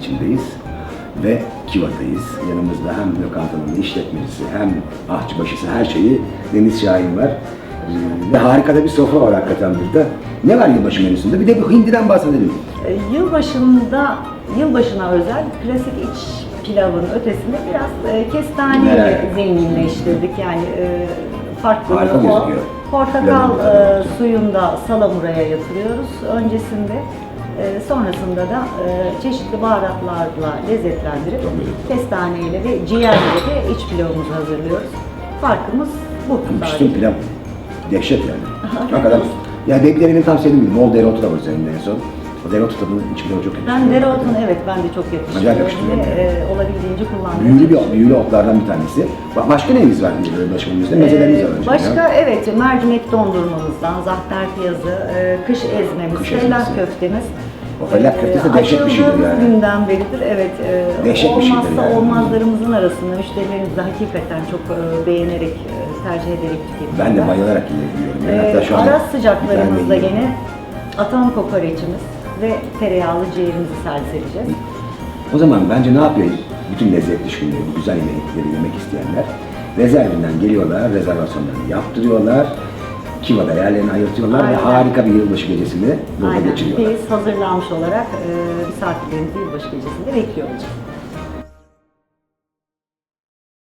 içindeyiz ve Kiva'dayız. Yanımızda hem lokantanın işletmecisi hem ahçıbaşısı her şeyi Deniz Şahin var. Ee, Ve harika da bir sofra var hakikaten burada. Ne var yılbaşı menüsünde? Bir de bu hindiden bahsedelim. E, Yılbaşında, yılbaşına özel klasik iç pilavın ötesinde biraz e, Merak. zenginleştirdik. Yani e, farklı Harika o. Portakal e, suyunda salamuraya yatırıyoruz öncesinde. E, sonrasında da e, çeşitli baharatlarla lezzetlendirip kestaneyle ve ciğerle de iç pilavımızı hazırlıyoruz. Farkımız bu. Sadece. pilav. Dehşet yani. Hakikaten. Yani benim senin gibi bol dereotu da var üzerinde en son. O dereotu tadını iç pilavı çok yakıştırıyor. Ben dereotunu evet ben de çok yakıştırıyorum. Acayip yakıştırıyorum yani. e, olabildiğince kullanmaya Büyülü bir büyülü otlardan bir tanesi. Ba- Başka neyimiz var böyle başka menümüzde? Mezelerimiz var. Ee, önce Başka ya. evet mercimek dondurmamızdan, zahter piyazı, e, kış ezmemiz, Kış ezmesi. köftemiz. O felak köftesi de dehşet bir şeydir yani. günden beridir evet. e, Dehşet bir şeydir olmazsa yani. olmazlarımızın arasında müşterilerimiz de hakikaten çok e, beğenerek, e, tercih ederek tüketiyorlar. Ben de bayılarak yiyorum. Yani Ee, hatta şu ara sıcaklarımızda gene atan kokoreçimiz ve tereyağlı ciğerimizi servis edeceğiz. O zaman bence ne yapıyor bütün lezzet düşkünleri, bu güzel yemekleri yemek isteyenler? Rezervinden geliyorlar, rezervasyonlarını yaptırıyorlar. Kiva'da yerlerini ayırtıyorlar ve Aynen. harika bir yılbaşı gecesini burada Aynen. geçiriyorlar. Biz hazırlanmış olarak e, misafirlerimizi yılbaşı gecesinde bekliyor olacağız.